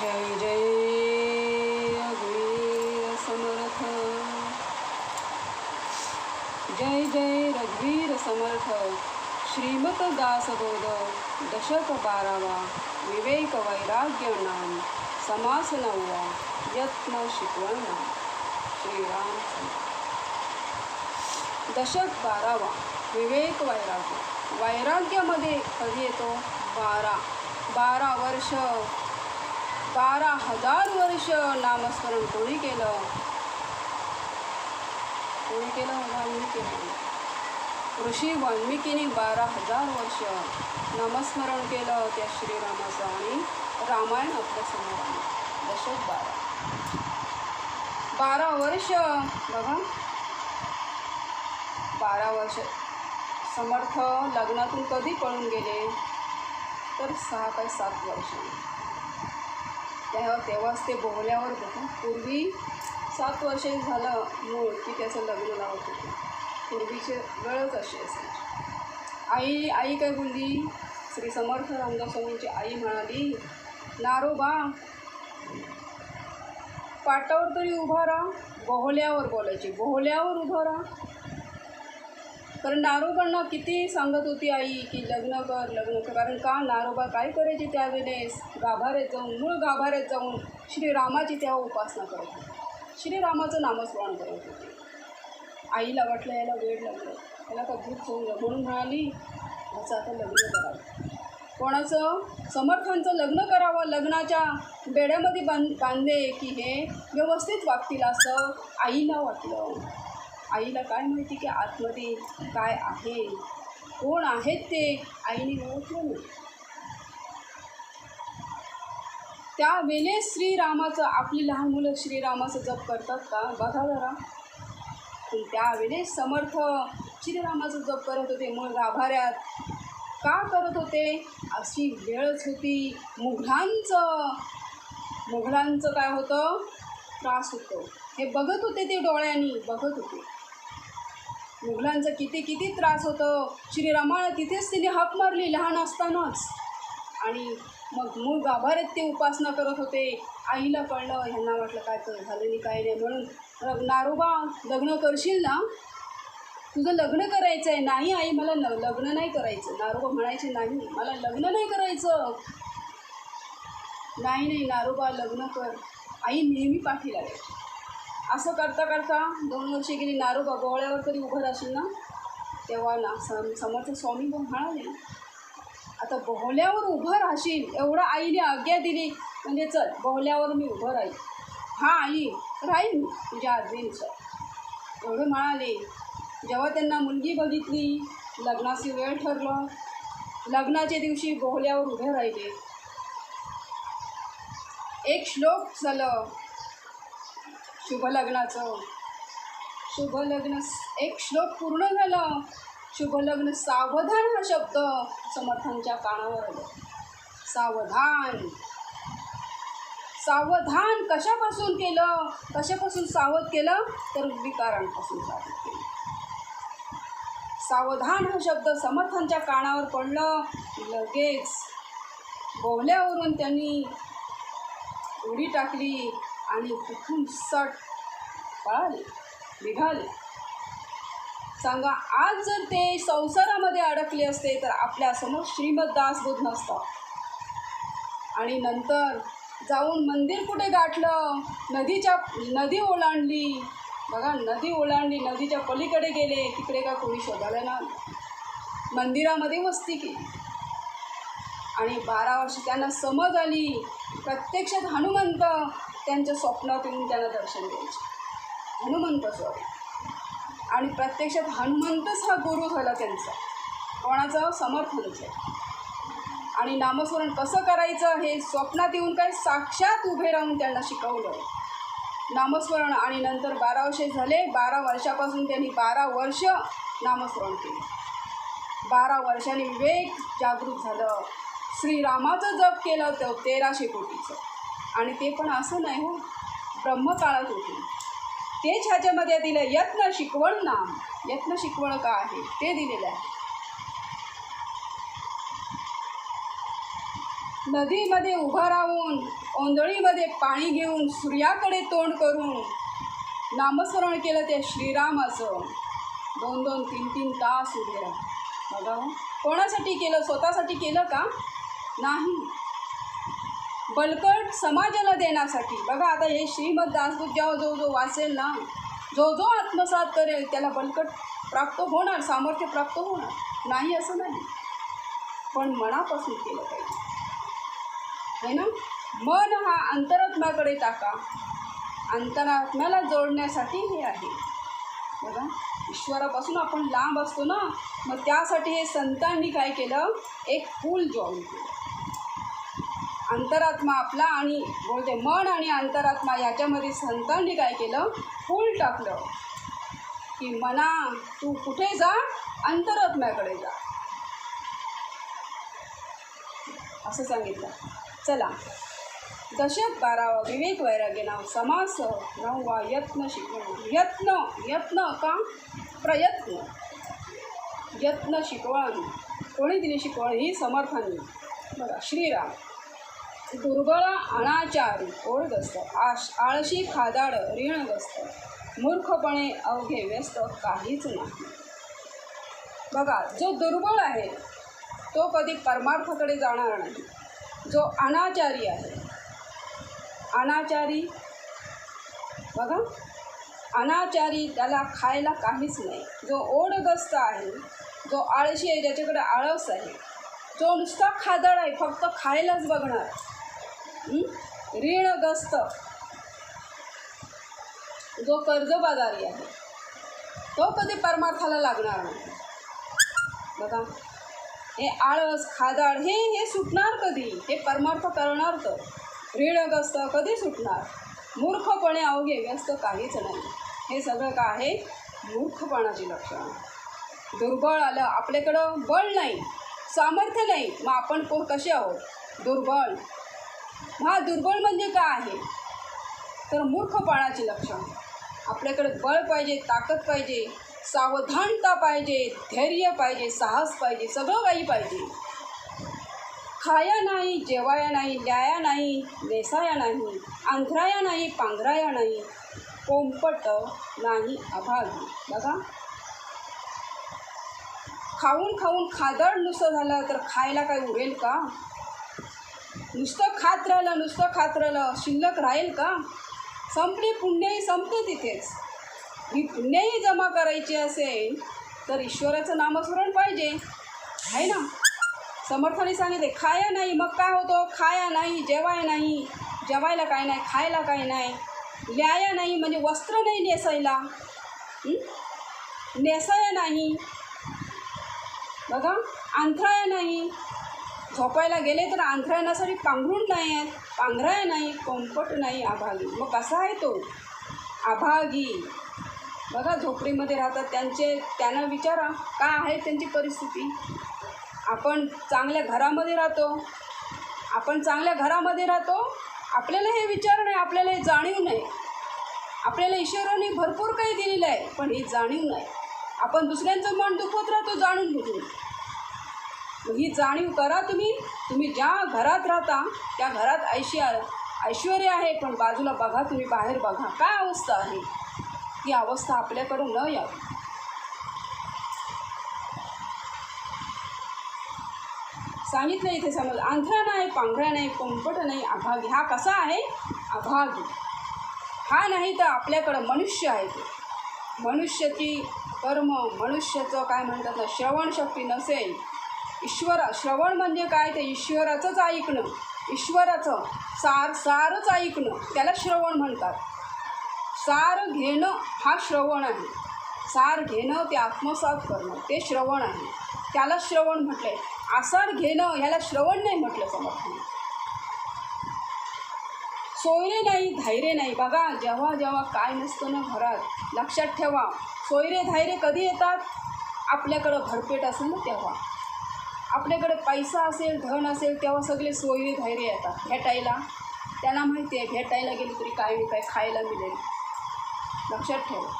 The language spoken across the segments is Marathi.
जय जय रघुवीर समर्थ। जय जय रघुवीर समर्थ। श्रीमत दासबोध दशक बारावा विवेक वैराग्य नाम समास नववा यत्न शिकवण नाम। श्रीराम दशक बारावा विवेक वैराग्य। वैराग्यामध्ये कधी येतो? बारा बारा वर्ष बारा हजार वर्ष नामस्मरण कोणी केलं? कोणी केलं? वाल्मिकीने ऋषी वाल्मिकीने बारा हजार वर्ष नामस्मरण केलं त्या श्रीरामाचं आणि रामायण आपल्यासमोर आलं. दशक बारा. बारा वर्ष बघा. बारा वर्ष. समर्थ लग्नातून कधी पळून गेले? तर सहा काय सात वर्ष. तेव्हा तेव्हाच ते बोहल्यावर होतं. पूर्वी सात वर्ष झालं मूळ की त्याचं लग्न लावत होते. पूर्वीचे वेळच अशी असायची. आई आई काय बोलली? श्री समर्थ रामदास स्वामींची आई म्हणाली नारोबा पाटावर तरी उभा राहा बोहल्यावर बोलायची बोहल्यावर उभा राहा. कारण नारोबांना किती सांगत होती आई की लग्न कर लग्न कर. कारण का नारोबा काय करायची त्यावेळेस? गाभाऱ्यात जाऊन मूळ गाभाऱ्यात जाऊन श्रीरामाची तेव्हा उपासना करत होती. श्रीरामाचं नामस्मरण करत होती. आईला वाटलं याला वेळ लागलं. याला का भूक होऊन म्हणून म्हणाली ह्याचं आता लग्न करावं. कोणाचं? समर्थांचं लग्न करावं. लग्नाच्या बेड्यामध्ये बांध बांधले की हे व्यवस्थित वागतील असं आईला वाटलं. आईला काय माहिती की आतमध्ये काय आहे? कोण आहेत ते? आईने ओळखलं नाही त्यावेळेस श्रीरामाचं आपली लहान मुलं श्रीरामाचं जप करतात का? बघा जरा. पण त्यावेळेस समर्थ श्रीरामाचं जप करत होते मूळ गाभाऱ्यात का करत होते? अशी वेळच होती. मुघलांचं मुघलांचं काय होतं? त्रास होतो. हे बघत होते ते डोळ्यांनी बघत होते. मुघलांचं किती किती त्रास होतो. श्रीरामाला तिथेच तिने हाक मारली लहान असतानाच. आणि मग मूळ गाभाऱ्यात ते उपासना करत होते. आईला कळलं ह्यांना वाटलं काय तर झालं नाही काय नाही म्हणून. "र- नारोबा लग्न करशील ना? तुझं लग्न करायचं आहे नाही आई मला न लग्न नाही करायचं. नारोबा म्हणायचे नाही मला लग्न नाही करायचं. नाही नाही नारोबा लग्न कर. आई नेहमी पाठी लागायची असं करता करता दोन वर्ष गेली नारोबा गोळ्यावर तरी उभं राहशील ना? तेव्हा ना सम समर्थ स्वामी म्हणाले आता बोहल्यावर उभं राहशील एवढं आईने आज्ञा दिली म्हणजे चल बोहल्यावर मी उभं राहील. हा आई राहील तुझ्या आज्ञेनुसार. एवढं म्हणाले. जेव्हा त्यांना मुलगी बघितली लग्नाची वेळ ठरलं लग्नाच्या दिवशी बोहल्यावर उभे राहिले. एक श्लोक झालं शुभ लग्नाचं शुभ लग्न एक श्लोक पूर्ण झालं. शुभ लग्न सावधान हा शब्द समर्थांच्या कानावर आलं. सावधान. सावधान कशापासून केलं? कशापासून सावध केलं? तर विकारांपासून सावध केलं. सावधान हा शब्द समर्थांच्या कानावर पडलं लगेच बोवल्यावरून त्यांनी उडी टाकली. आणि तिथून सट पळाले निघाले. सांगा आज जर ते संसारामध्ये अडकले असते तर आपल्यासमोर श्रीमद दासबोध नसतं. आणि नंतर जाऊन मंदिर कुठे गाठलं? नदीच्या नदी ओलांडली. बघा नदी ओलांडली नदीच्या पलीकडे गेले. तिकडे का कोणी शोधायला ना मंदिरामध्ये वस्ती केली. आणि बारा वर्ष त्यांना समज आली. प्रत्यक्षात हनुमंत त्यांच्या स्वप्नात येऊन त्यांना दर्शन द्यायचे. हनुमंत स्वरूप आणि प्रत्यक्षात हनुमंतच हा गुरु झाला त्यांचा. कोणाचा? समर्थांचा आणि नामस्मरण कसं करायचं हे स्वप्नात येऊन काय साक्षात उभे राहून त्यांना शिकवलं. नामस्मरण आणि नंतर बारा वर्षे झाले. बारा वर्षापासून त्यांनी बारा वर्ष नामस्मरण केलं. बारा वर्षांनी विवेक जागृत झालं. श्रीरामाचं जप केलं. तर तेराशे कोटीचं. आणि ते पण असं नाही हो. ब्रह्मकाळात होते. तेच ह्याच्यामध्ये दिलं यत्न शिकवण नाम. यत्न शिकवण का आहे? ते दिलेलं आहे. नदीमध्ये उभा राहून ओंदळीमध्ये पाणी घेऊन सूर्याकडे तोंड करून नामस्मरण केलं ते श्रीरामाचं. दोन दोन तीन तीन तास उभे राहा बघा हो. कोणासाठी केलं? स्वतःसाठी केलं का? नाही. बलकट समाजाला देण्यासाठी. बघा आता हे श्रीमद दासबोध जेव्हा जो जो वाचेल ना जो जो आत्मसात करेल त्याला बलकट प्राप्त होणार सामर्थ्य प्राप्त होणार. नाही असं नाही. पण मनापासून केलं पाहिजे. है ना? मन हा अंतरात्म्याकडे टाका. अंतरात्म्याला जोडण्यासाठी हे आहे. बघा ईश्वरापासून आपण लांब असतो ना मग त्यासाठी हे संतांनी काय केलं? एक पूल जॉईन केलं. अंतरात्मा आपला आणि बोलते मन आणि अंतरात्मा याच्यामध्ये संतांनी काय केलं? फूल टाकलं. की मना तू कुठे जा? अंतरात्म्याकडे जा. असं सांगितलं. चला. दशक बारावा विवेक वैराग्य नाव समास नववा यत्न शिकवण यत्न यत्न का? प्रयत्न. यत्न शिकवण. कोणी दिली शिकवण? ही समर्थांनी. बघा श्रीराम. दुर्बळ अनाचारी ओढगस्त आश आळशी खादाड ऋणग्रस्त मूर्खपणे अवघे व्यस्त काहीच नाही. बघा जो दुर्बळ आहे तो कधी परमार्थाकडे जाणार नाही. जो अनाचारी आहे. अनाचारी बघा. अनाचारी त्याला खायला काहीच नाही. जो ओढगस्त आहे जो आळशी आहे ज्याच्याकडे आळस आहे जो नुसता खादळ आहे फक्त खायलाच बघणार. ऋणग्रस्त जो कर्जबाजारी आहे तो कधी परमार्थाला लागणार नाही. बघा हे आळस खादाड हे हे सुटणार कधी? हे परमार्थ करणार तर. ऋणग्रस्त कधी सुटणार? मूर्खपणे अवघे व्यस्त काहीच नाही. हे सगळं काय आहे? मूर्खपणाची लक्षणं. दुर्बळ आलं आपल्याकडं बळ नाही सामर्थ्य नाही. मग आपण कोण कसे आहोत? दुर्बळ. हा दुर्बळ म्हणजे काय आहे? तर मूर्खपणाची लक्षण. आपल्याकडे बळ पाहिजे ताकद पाहिजे सावधानता पाहिजे धैर्य पाहिजे साहस पाहिजे सगळं काही पाहिजे. खाया नाही जेवाया नाही ल्याया नाही नेसाया नाही आंध्राया नाही पांघराया नाही पोंपट नाही अभावी बघा. खाऊन खाऊन खादड नुसतं झालं तर खायला काय उरेल का? नुसतं खात राहिलं नुसतं खात राहिलं शिल्लक राहील का? संपली पुण्यही संपते तिथेच. ही पुण्यही जमा करायची असेल तर ईश्वराचं नामस्मरण पाहिजे. आहे ना? समर्थाने सांगितले खाया नाही. मग काय होतं? खाया नाही जेवाय नाही. जेवायला काय नाही खायला काय नाही. ल्याया नाही म्हणजे वस्त्र नाही नेसायला. नेसाया नाही. बघा अंथराया नाही. झोपायला गेले तर अंथरायण्यासाठी पांघरूण नाही. आहेत पांघराय नाही कोंपट नाही आभागी मग कसा आहे तो? आभागी बघा झोपडीमध्ये राहतात त्यांचे त्यांना विचारा काय आहे त्यांची परिस्थिती? आपण चांगल्या घरामध्ये राहतो. आपण चांगल्या घरामध्ये राहतो. आपल्याला हे विचार नाही आपल्याला हे जाणीव नाही. आपल्याला ईश्वराने भरपूर काही दिलेलं आहे पण हे जाणीव नाही. आपण दुसऱ्यांचं मन दुखवत राहतो जाणून बुजून. ही जाणीव करा तुम्ही. तुम्ही ज्या घरात राहता त्या घरात ऐशी ऐश्वर्य आहे. पण बाजूला बघा तुम्ही बाहेर बघा. काय अवस्था आहे? ती अवस्था आपल्याकडून न यावी. सांगितलं इथे समज आंधळा नाही पांघरा नाही पंपट नाही अभागी. हा कसा आहे? अभागी. हा नाही तर आपल्याकडं मनुष्य आहे ते. मनुष्याची कर्म मनुष्याचं काय म्हणतात ना श्रवणशक्ती नसेल. ईश्वर श्रवण म्हणजे काय? ते ईश्वराचंच ऐकणं. ईश्वराचं सार सारच ऐकणं. त्याला श्रवण म्हणतात. सार घेणं हा श्रवण आहे. सार घेणं ते आत्मसात करणं ते श्रवण आहे. त्याला श्रवण म्हटलं आहे आसार घेणं ह्याला श्रवण नाही म्हटलं समर्थन. सोयरे नाही धैर्य नाही. बघा जेव्हा जेव्हा काय नसतं ना घरात लक्षात ठेवा. सोयरे धैर्य कधी येतात? आपल्याकडं भरपेट असेल ना तेव्हा. आपल्याकडे पैसा असेल धन असेल तेव्हा सगळे सोयरे धैर्य येतात. भेटायला त्यांना माहिती आहे भेटायला गेली तरी काय नाही काय खायला मिळेल. लक्षात ठेवा.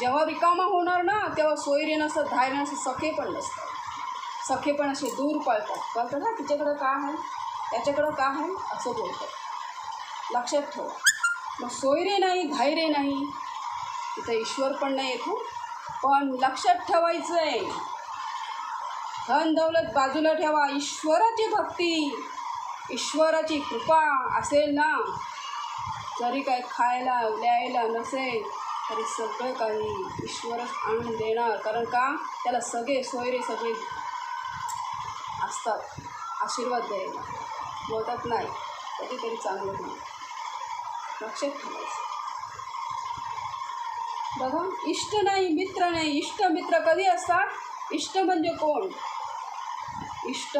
जेव्हा रिकामा होणार ना तेव्हा सोयरे नसतं धायरे नसतं सखे पण नसतात. सखे पण असे दूर पळतात. कळतं ना तिच्याकडं काय आहे? त्याच्याकडं का आहे? असं बोलतात. लक्षात ठेव. मग सोयरे नाही धैर्य नाही. तिथं ईश्वर पण नाही येतो पण लक्षात ठेवायचं आहे धन दौलत बाजूला ठेवा. ईश्वराची भक्ती ईश्वराची कृपा असेल ना? जरी काय खायला ल्यायला नसेल तरी सगळं काही ईश्वरच आणून देणार. कारण का? त्याला सगळे सोयरे सगळे असतात. आशीर्वाद द्यायला. बोलतात नाही कधीतरी चांगलं होईल. लक्षात ठेवायचं. बघा इष्ट नाही मित्र नाही. इष्ट मित्र कधी असतात? इष्ट म्हणजे कोण? इष्ट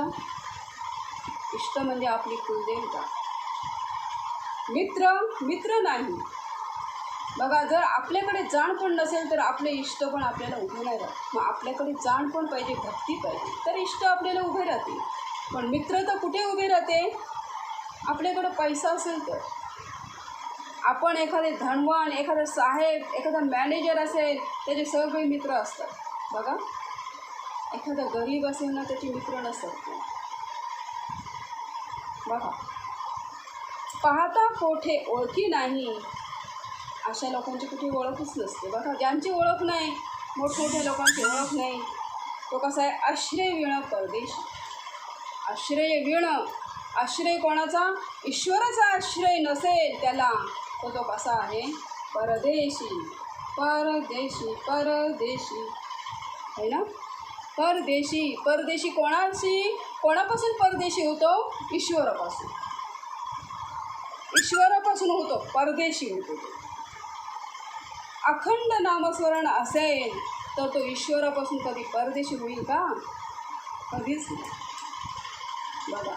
इष्ट म्हणजे आपली कुलदेवता. मित्र मित्र नाही. बघा जर आपल्याकडे जाण पण नसेल तर आपले इष्ट पण आपल्याला उभे नाही राहत. मग आपल्याकडे जाण पण पाहिजे भक्ती पाहिजे तर इष्ट आपल्याला उभे राहतील. पण मित्र तर कुठे उभे राहते? आपल्याकडं पैसा असेल तर. आपण एखादे धनवान एखादा साहेब एखादा मॅनेजर असेल त्याचे सगळे मित्र असतात. बघा. एखादा गरीब असेल ना त्याचे मित्र नसतात बघा. पाहता कोठे ओळखी नाही अशा लोकांची कुठे ओळखच नसते. बघा ज्यांची ओळख नाही मोठमोठ्या लोकांची ओळख नाही तो कसा आहे? आश्रय विण परदेश. आश्रय विण आश्रय कोणाचा? ईश्वराचा आश्रय नसेल त्याला तो तो कसा आहे? परदेशी. परदेशी परदेशी. है ना? परदेशी परदेशी कोणाशी? कोणापासून परदेशी होतो? ईश्वरापासून. ईश्वरापासून होतो परदेशी होतो अखंड नामस्मरण असेल तर तो ईश्वरापासून कधी परदेशी होईल का? कधीच नाही. बघा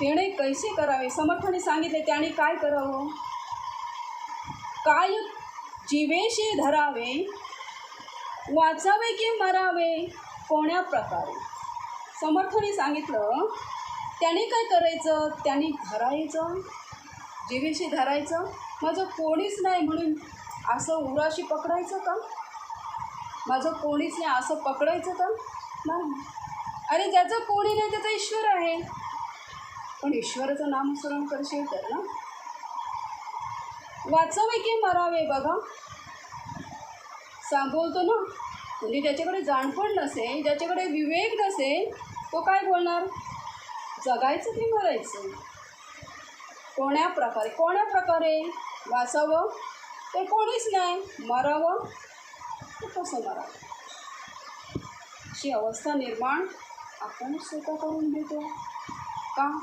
तेणे कैसे करावे? समर्थाने सांगितले त्याने काय करावं? काय जीवेशी धरावे वाचावे की मरावे? कोण्या प्रकारे समर्थने सांगितलं त्याने काय करायचं? त्याने धरायचं जीवेशी धरायचं. माझं कोणीच नाही म्हणून असं उराशी पकडायचं का? माझं कोणीच नाही असं पकडायचं का? नाही. अरे ज्याचं कोणी नाही त्याचा ईश्वर आहे. पण ईश्वराचं नामस्मरण करशील तर ना? वाचावे की मरावे बघा. सांगवतो बोलतो ना? म्हणजे ज्याच्याकडे जाणपण नसेल ज्याच्याकडे विवेक नसेल तो काय बोलणार? जगायचं की मरायचं? कोण्या प्रकारे कोण्या प्रकारे वाचावं? ते कोणीच नाही. मरावं? कसं मरावं? अशी अवस्था निर्माण आपण स्वतः करून घेतो. का?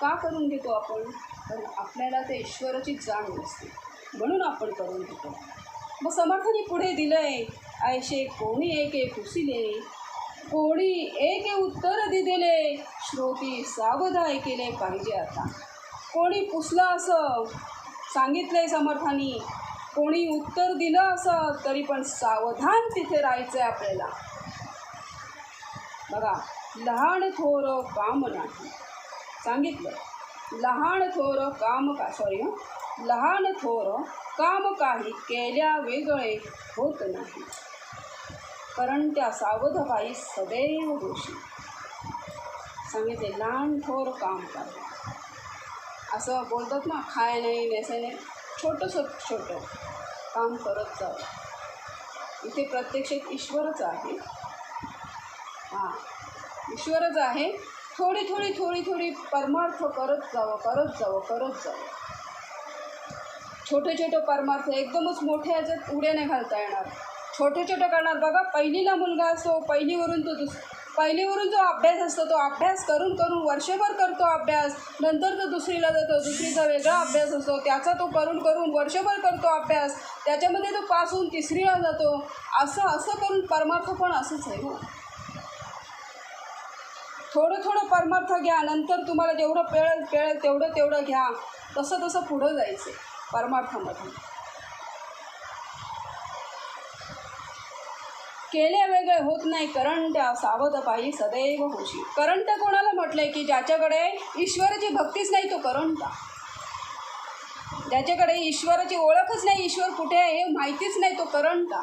का करून घेतो आपण? कारण आपल्याला ते ईश्वराची जाण नसते. म्हणून आपण करून घेतो. मग समर्थाने पुढे दिलंय ऐशे कोणी एके पुसिले कोणी एके उत्तर दिलेले? श्रोती सावध ऐकेले पाहिजे आता. कोणी पुसलं असं? सांगितलंय समर्थानी. कोणी उत्तर दिलं असं? तरी पण सावधान तिथे राहायचं आहे आपल्याला. बघा लहान थोर काम नाही. सांगितलं. लहान थोर काम का? सॉरी हं. लहान थोर काम काही केल्या वेगळे होत नाही. कारण त्या सावधबाई सदैव दोषी. सांगितले लहान थोर काम काही असं बोलतात ना खाय नाही नेसाय नाही छोटंसं छोटं काम करत जावं. इथे प्रत्यक्षात ईश्वरच आहे. हां ईश्वरच आहे. थोडी थोडी थोडी थोडी परमार्थ करत जावं करत जावं करत जावं. छोटे छोटे परमार्थ एकदमच मोठे ह्याच्यात उड्या नाही घालता येणार. छोटे छोटे करणार. बघा पहिलीला मुलगा असतो पहिलीवरून तो दुस पहिलीवरून जो अभ्यास असतो तो अभ्यास करून करून वर्षभर करतो अभ्यास. नंतर तो दुसरीला जातो दुसरीचा वेगळा अभ्यास असतो. त्याचा तो करून करून वर्षभर करतो अभ्यास. त्याच्यामध्ये तो पास होऊन तिसरीला जातो. असं असं करून परमार्थ पण असंच आहे हो थोडं थोडं परमार्थ घ्या. नंतर तुम्हाला जेवढं पेळेल पेळेल तेवढं तेवढं घ्या. तसं तसं पुढं जायचं परमार्थामध्ये केल्या वेगळे होत नाही करंट सावध पायी सदैव होशी. करंट कोणाला म्हटलंय की ज्याच्याकडे ईश्वराची भक्तीच नाही तो करंट. ज्याच्याकडे ईश्वराची ओळखच नाही ईश्वर कुठे आहे हे माहितीच नाही तो करंट.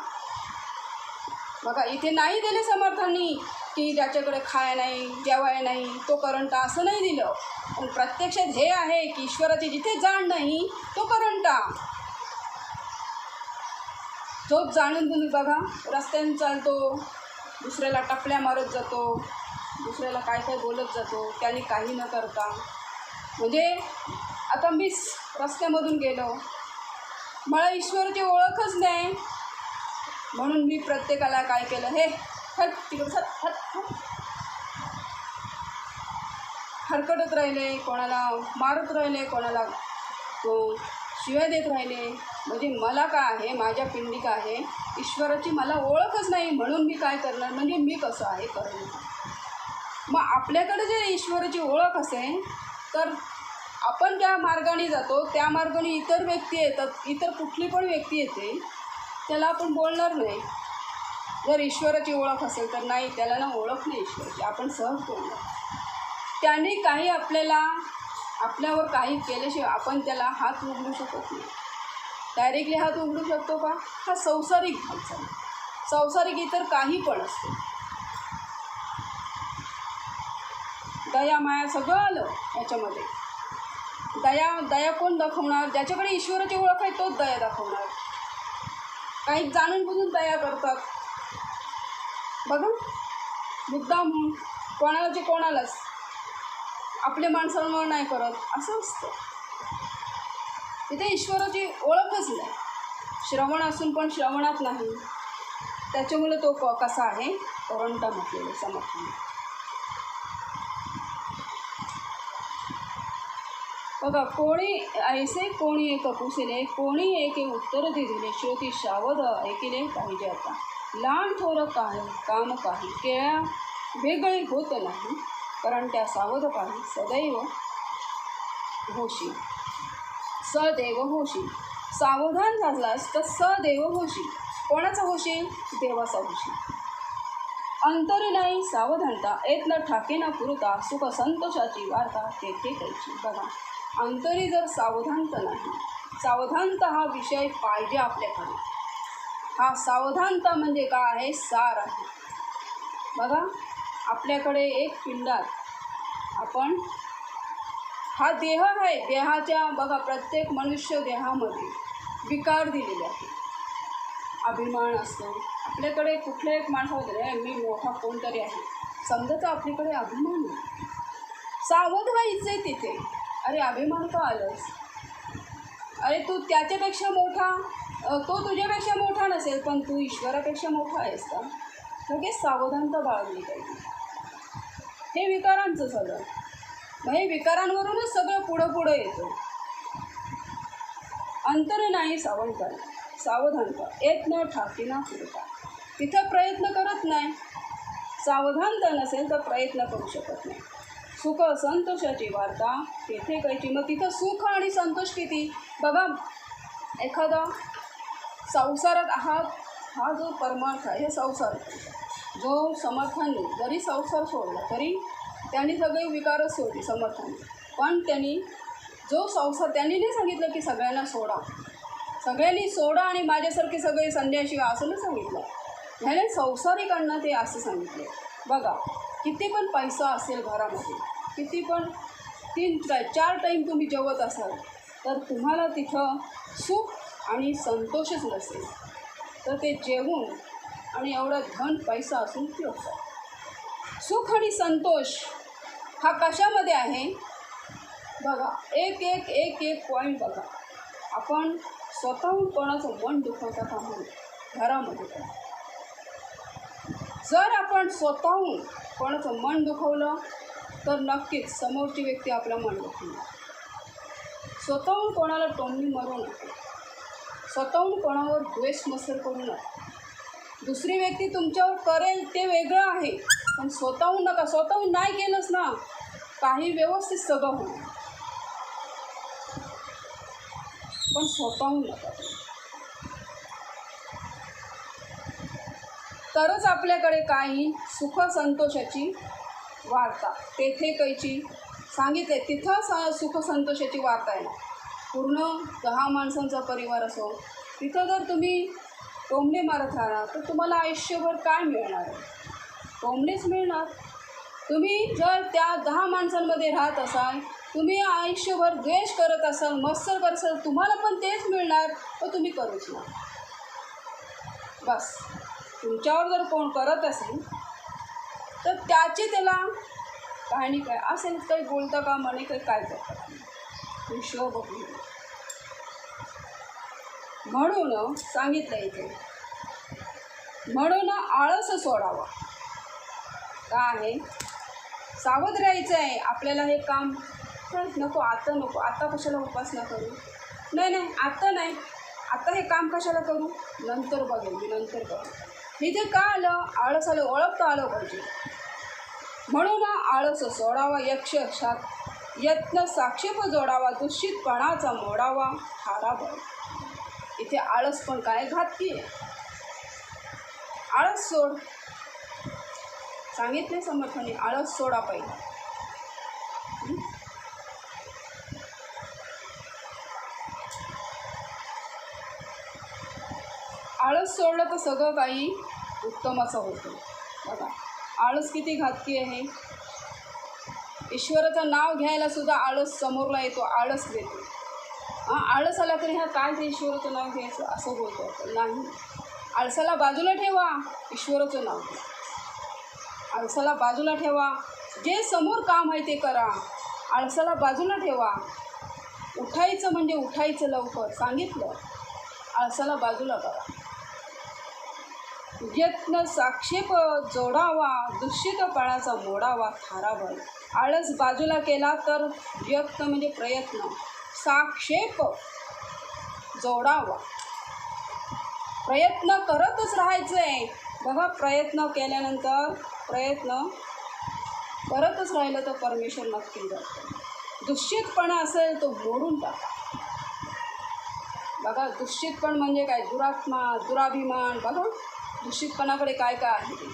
बघा इथे नाही दिले समर्थांनी की ज्याच्याकडे खाय नाही जेवाय नाही तो करंट असं नाही दिलं. पण प्रत्यक्षात हे आहे की ईश्वराची जिथे जाण नाही तो करंटा जो जाणून तुम्ही बघा रस्त्याने चालतो दुसऱ्याला टपल्या मारत जातो दुसऱ्याला काय काय बोलत जातो त्याने काही न करता. म्हणजे आता मीच रस्त्यामधून गेलो. मला ईश्वराची ओळखच नाही. म्हणून मी प्रत्येकाला काय केलं? हे हट तिकडं सर हट हट. हरकटत राहिले कोणाला मारत राहिले कोणाला तो शिव्या देत राहिले. म्हणजे मला काय आहे? माझ्या पिंडी का आहे? ईश्वराची मला ओळखच नाही. म्हणून मी काय करणार? म्हणजे मी कसं आहे? करणार मग आपल्याकडे जर ईश्वराची ओळख असेल तर आपण ज्या मार्गाने जातो त्या मार्गाने इतर व्यक्ती येतात. इतर कुठली पण व्यक्ती येते त्याला आपण बोलणार नाही. जर ईश्वराची ओळख असेल तर नाही त्याला ना ओळख नाही ईश्वराची. आपण सहज बोलणार त्याने काही आपल्याला आपल्यावर काही केल्याशिवाय आपण त्याला हात उघडू शकत नाही. डायरेक्टली हात उघडू शकतो का? हा संसारिक हालचाल. संसारिक इतर काही पण असते. दया माया सगळं आलं याच्यामध्ये. दया दया कोण दाखवणार? ज्याच्याकडे ईश्वराची ओळख आहे तोच दया दाखवणार. काही जाणून बुजून दया करतात. बघा. मुद्दाम कोणाला जे कोणालाच. आपल्या माणसांमुळे नाही करत असं असतं. तिथे ईश्वराची ओळखच नाही. श्रवण असून पण श्रवणात नाही. त्याच्यामुळे तो क कसा आहे? करंटा म्हटलेलं समजलं बघा कोणी ऐसे कोणी एक कुशले कोणी एके उत्तर दिले श्रोती सावध ऐकिले पाहिजे आता. लहान थोर काय काम काही केळ्या वेगळे होत नाही. कारण त्या सावध सदैव होशी. सदैव होशी. सावधान झालास तर सदैव होशी. कोणाचा होशील देवाचा होशी. अंतरी नाही सावधानता. येत न ठाके न पुरता सुख संतोषाची वार्ता तेथे कैची बघा अंतरी जर सावधानता नाही सावधानता हा विषय पाहिजे आपल्याकडे. हा सावधानता म्हणजे काय? आहे सार आहे. बघा आपल्याकडे एक पिंडात आपण हा देह आहे. देहाच्या बघा प्रत्येक मनुष्य देहामध्ये विकार दिलेले आहे. अभिमान असतो. आपल्याकडे कुठल्या एक माणसामध्ये रे मी मोठा कोणतरी आहे. समजा तर आपल्याकडे अभिमान आहे सावध व्हायचं आहे तिथे. अरे अभिमान का आलंस? अरे तू त्याच्यापेक्षा मोठा तो तुझ्यापेक्षा मोठा नसेल पण तू ईश्वरापेक्षा मोठा आहेस का? लगेच सावधानता बाळगली पाहिजे. हे विकारांचं झालं मग हे विकारांवरूनच सगळं पुढं पुढं येतं. अंतर नाही सावधानता सावधानता. येत न ठाकी ना तिथं प्रयत्न करत नाही. सावधानता नसेल तर प्रयत्न करू शकत नाही. सुख संतोषाची वार्ता तेथे कायची मग तिथं सुख आणि संतोष किती? बघा एखादा संसारात आहात हा जो परमार्थ आहे हे संसार जो समर्थांनी जरी संसार सोडला तरी त्यांनी सगळे विकारच सोडले समर्थांनी. पण त्यांनी जो संसार त्यांनी नाही सांगितलं की सगळ्यांना सोडा. सगळ्यांनी सोडा आणि माझ्यासारखे सगळे संन्याशी असं नाही सांगितलं. ह्याने संसारिकांना ते असं सांगितलं. बघा किती पण पैसा असेल घरामध्ये किती पण तीन चार टाईम तुम्ही जेवत असाल तर तुम्हाला तिथं सुख आणि संतोषच नसेल. तर ते जेवून आणि एवढं धन पैसा असून उपयोग काय सुख आणि संतोष हा कशामध्ये आहे? बघा एक एक एक एक पॉईंट बघा. आपण स्वतःहून कोणाचं मन दुखवता का म्हणून घरामध्ये पण. जर आपण स्वतःहून कोणाचं मन दुखवलं तर नक्कीच समोरची व्यक्ती आपलं मन दुखवणार. स्वतःहून कोणाला टोमणी मारू नका. स्वतःहून कोणावर द्वेष मसर करू नका. दुसरी व्यक्ती तुमच्यावर करेल ते वेगळं आहे. पण स्वतःहून नका स्वतःहून नाही केलंच ना काही व्यवस्थित सगळं होईल. पण स्वतःहून नका. तरच आपल्याकडे काही सुख संतोषाची वार्ता तेथे कैची सांगितले तिथं स सुख संतोषाची वार्ता आहे. पूर्ण दहा माणसांचा परिवार असो तिथं जर तुम्ही टोमणे मारत राहणार. तर तुम्हाला आयुष्यभर काय मिळणार? आहे मिळणार. तुम्ही जर त्या दहा माणसांमध्ये राहत असाल तुम्ही आयुष्यभर द्वेष करत असाल मत्सर करत असाल तुम्हाला पण तेच मिळणार तर तुम्ही करूच ना बस. तुमच्यावर जर कोण करत असेल तर त्याची त्याला काही नाही काय? असेल काही बोलता का म्हणे काही काय करता विश्व बघून म्हणून सांगितलं इथे. म्हणून आळस सोडावा. का आहे? सावध राहायचं आहे. आपल्याला हे काम नको आता नको आता कशाला उपासना करू? नाही नाही आता नाही. आता हे काम कशाला करू? नंतर बघेल मी नंतर करू इथे का आलं आळस आलं ओळखता आलं पाहिजे. म्हणून आळस सोडावा यक्ष यत्न साक्षेप जोडावा दूषितपणाचा मोडावा हारा बळ इथे आळस पण काय घातकी आहे आळस सोड. सांगितले समर्थाने आळस सोडा पाहिजे आळस सोडलं तर सगळं काही उत्तम असं होतं. बघा आळस किती घातकी आहे? ईश्वराचं नाव घ्यायला सुद्धा आळस समोरला येतो आळस देतो आळस आला तरी हा काय ते ईश्वराचं नाव घ्यायचं असं बोलतो नाही. आळसाला बाजूला ठेवा ईश्वराचं नाव घ्या. आळसाला बाजूला ठेवा. जे समोर काम आहे ते करा. आळसाला बाजूला ठेवा. उठायचं म्हणजे उठायचं लवकर. सांगितलं? आळसाला बाजूला करा यत्न साक्षेप जोडावा दूषितपणाचा मोडावा थारावा. आळस बाजूला केला तर यत्न म्हणजे प्रयत्न. साक्षेप जोडावा. प्रयत्न करतच राहायचं आहे बघा प्रयत्न केल्यानंतर प्रयत्न करतच राहिलं तर परमेश्वर नक्की जातो दुश्चितपणा असेल तो मोडून टाका. बघा दुश्चितपण म्हणजे काय? दुरात्मा दुराभिमान. बघा दूषितपणाकडे काय काय आहे ते.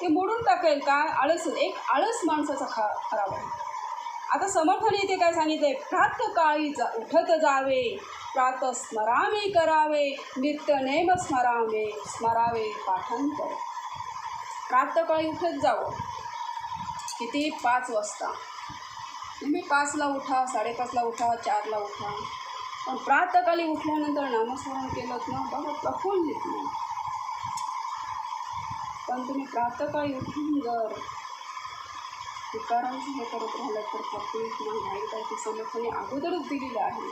ते मोडून टाकेल. काय? आळस. एक आळस माणसाचा खा खराब आहे आता समर्थन इथे काय सांगितलंय? प्रातकाळी जा उठत जावे प्रात स्मरावे करावे नित्य नेम स्मरावे स्मरावे पाठांतर प्रातकाळी उठत जावं. किती? पाच वाजता. तुम्ही पाचला उठा साडेपाचला उठा चारला उठा. पण प्रातकाली उठल्यानंतर नामस्मरण केलं ना बघा प्रफुल्लित नाही पण तुम्ही प्रातकाळी उठून जर तुकाराम हे करत राहिलं तर प्रफुल्लित नाही आहे त्याची समर्थने अगोदरच दिलेलं आहे.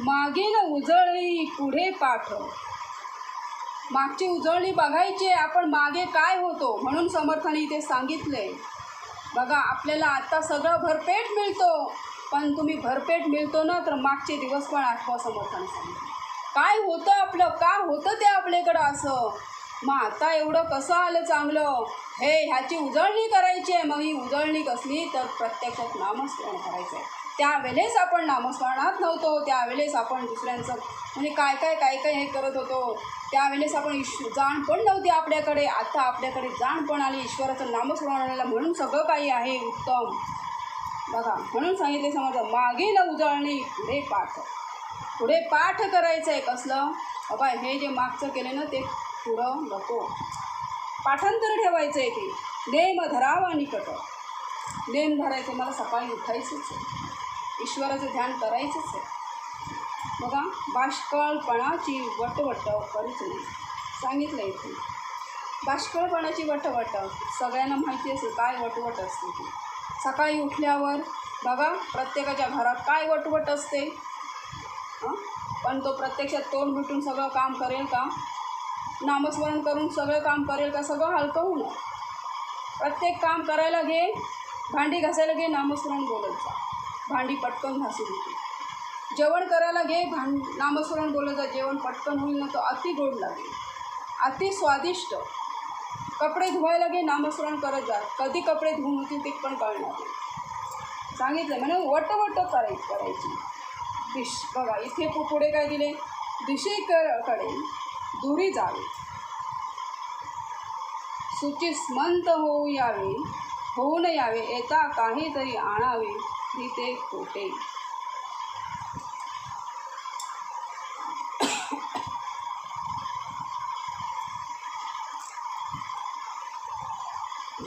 मागील उजळली पुढे पाठ. मागची उजळणी बघायची आपण मागे काय होतो म्हणून समर्थाने इथे सांगितलंय बघा आपल्याला आता सगळं भरपेट मिळतो पण तुम्ही भरपेट मिळतो ना तर मागचे दिवस पण आठवा समर्थाने सांगितले. काय होतं आपलं? का होतं ते आपल्याकडं असं? मग आता एवढं कसं आलं चांगलं? हे ह्याची उजळणी करायची आहे. मग ही उजळणी कसली? तर प्रत्यक्षात नामस्मरण करायचं आहे त्यावेळेस आपण नामस्मरणात नव्हतो. त्यावेळेस आपण दुसऱ्यांचं म्हणजे काय काय काय काय हे करत होतो. त्यावेळेस आपण ईश जाण पण नव्हती आपल्याकडे. आता आपल्याकडे जाण पण आली. ईश्वराचं नामस्मरण आलेलं म्हणून सगळं काही आहे. उत्तम. बघा म्हणून सांगितले समजा मागील उजळणी पुढे पाठ. पुढे पाठ करायचं आहे कसलं? बाबा हे जे मागचं केलं ना ते पुढं नको. पाठांतर ठेवायचं आहे ते नेम धरावा निकट नेम धरायचं मला सकाळी उठायचंच आहे. ईश्वराचं ध्यान करायचंच आहे. बघा बाष्कळपणाची वटवट करूच नाही. सांगितलं इथे बाष्कळपणाची वटवट सगळ्यांना माहिती असेल काय वटवट असते ती. सकाळी उठल्यावर बघा प्रत्येकाच्या घरात काय वटवट असते? पण तो प्रत्यक्षात तोंड भेटून सगळं काम करेल का? नामस्मरण करून सगळं काम करेल का? सगळं हलकं होणार. प्रत्येक काम करायला घे भांडी घासायला घे नामस्मरण बोलत जा. भांडी पटकन घासून घे. जेवण करायला घे भां नामस्मरण बोलत जा. जेवण पटकन होईल ना तो अति गोड लागेल. अति स्वादिष्ट. कपडे धुवायला घे नामस्मरण करत जा. कधी कपडे धुवून होतील ते पण कळणार सांगितलं म्हणजे वटवट करायची करायची. दिश बघा इथे पुढे काय दिले? दिशेकडे दुरी जावे. सुची स्मंत होऊ यावे होऊ न यावे येता काहीतरी आणावे तिथे खोटे.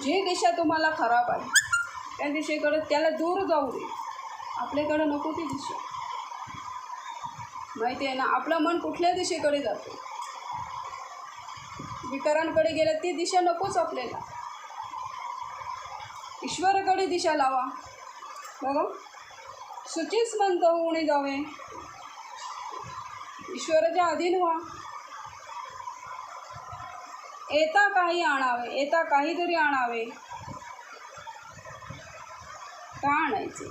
जी दिशा तुम्हाला खराब आहे त्या दिशेकडे त्याला दूर जाऊ दे. आपल्याकडं नको ती दिशा. माहिती आहे ना आपलं मन कुठल्या दिशेकडे जातं. विकारांकडे गेलं ती दिशा नकोच आपल्याला. ईश्वराकडे दिशा लावा. बघा. सुचीच म्हणतो होऊन जावे. ईश्वराच्या अधीन व्हा. येता काही आणावे येता काहीतरी आणावे. का आणायचे?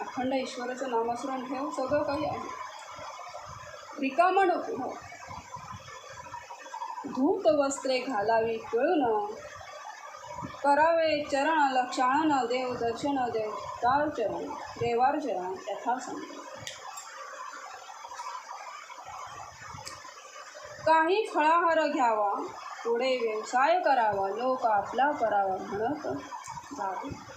अखंड ईश्वराचं नामस्मरण ठेव सगळं काही आहे. रिकामा नको. हो धूत वस्त्रे घालावी पिळून. करावे चरण लक्षाण देव दर्शन देव तार चरण देवार चरण यथा सांग. काही फळाहार घ्यावा पुढे व्यवसाय करावा लोक आपला करावा म्हणत जावे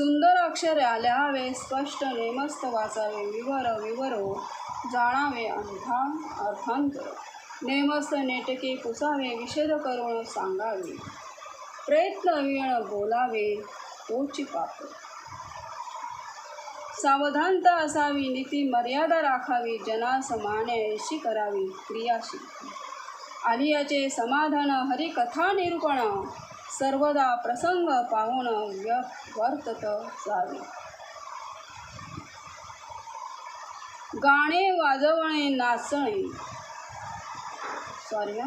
सुंदर अक्षर लिहावे स्पष्ट नेमस्त वाचावे विवर विवरो जाणावे अंधा अर्थांतर नेमस्त नेटके पुसावे विषद करून सांगावे. प्रयत्न विण बोलावे तोची पाप. सावधानता असावी नीती मर्यादा राखावी जनास ऐशी करावी क्रियाशी आलियाचे समाधान हरिकथा निरूपण सर्वदा प्रसंग पाहून व्य वर्तत जावे. गाणे वाजवणे नाचणे. सॉरी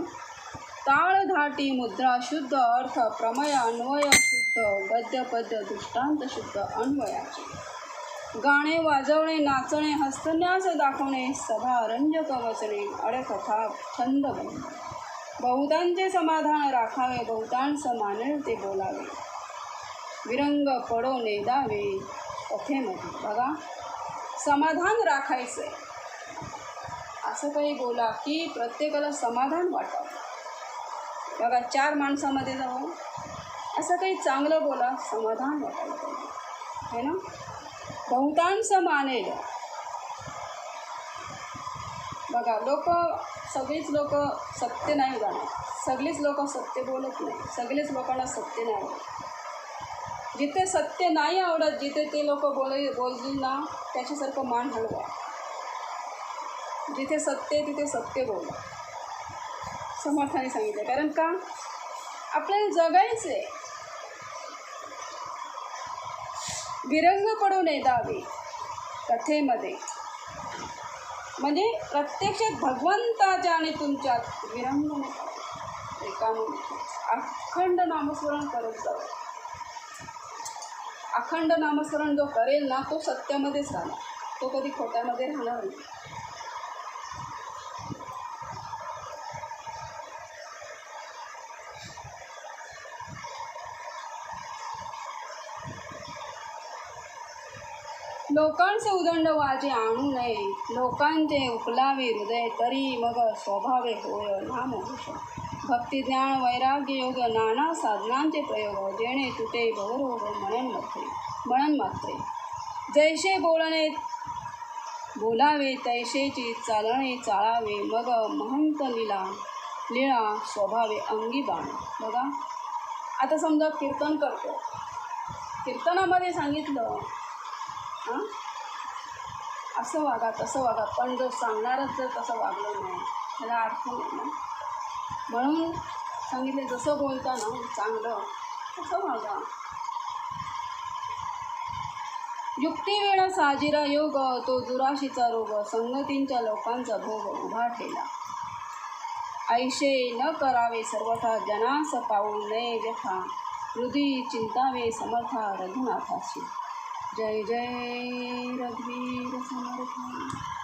ताळ धाटी मुद्रा शुद्ध अर्थ प्रमय अन्वय शुद्ध गद्य पद्य दृष्टांत शुद्ध अन्वयाचे. गाणे वाजवणे नाचणे हस्तन्यास दाखवणे सभा रंजक वचने अडकथा छंद बनणे बहुतांचे समाधान राखावे बहुतांस मानेल ते बोलावे. विरंग पडो नेदावे कथेमध्ये बघा समाधान राखायचं असं काही बोला की प्रत्येकाला समाधान वाटावं बघा चार माणसामध्ये जाऊ. असं काही चांगलं बोला समाधान वाटायला पाहिजे. है ना? बहुतांश मानेल. बघा लोक सगळीच लोक सत्य नाही जाणार सगळीच लोक सत्य बोलत नाही. सगळेच लोकांना सत्य नाही आवडत. जिथे सत्य नाही आवडत जिथे ते लोक बोल बोलतील ना त्याच्यासारखं मान हलवा. जिथे सत्य आहे तिथे सत्य बोला. समर्थाने सांगितलं कारण का? आपल्याला जगायचं आहे. विरंग पडू नये दावे कथेमध्ये. म्हणजे प्रत्यक्षात भगवंताच्या आणि तुमच्यात विरंग एका अखंड नामस्मरण करत जावं. अखंड नामस्मरण जो करेल ना तो सत्यामध्येच राहणार. तो कधी खोट्यामध्ये राहणार नाही. लोकांचे उदंड वाजे आणू नये. लोकांचे उपलावे हृदय तरी मग स्वभावे होय नाम भूषण भक्ती ज्ञान वैराग्य योग नाना साधनांचे प्रयोग हो, जेणे तुटे भवरोग म्हणन मात्रे म्हणन मात्रे. जैसे बोलणे बोलावे तैसेची चालणे चाळावे मग महंत लीला लीळा स्वभावे अंगी बाण बघा. आता समजा कीर्तन करतो. कीर्तनामध्ये सांगितलं हां? असं वागा तसं वागा. पण जर सांगणारच जर तसं वागलं नाही त्याला अर्थ नाही ना. म्हणून सांगितले जसं बोलता ना चांगलं तसं वागा. युक्ती वेळा साजिरा योग तो दुराशीचा रोग संगतींच्या लोकांचा भोग उभा ठेला. ऐशे न करावे सर्वथा जनास पाऊ नये व्यथा. हृदय चिंतावे समर्था रघुनाथाशी. जय जय रघुवीर समर्थ।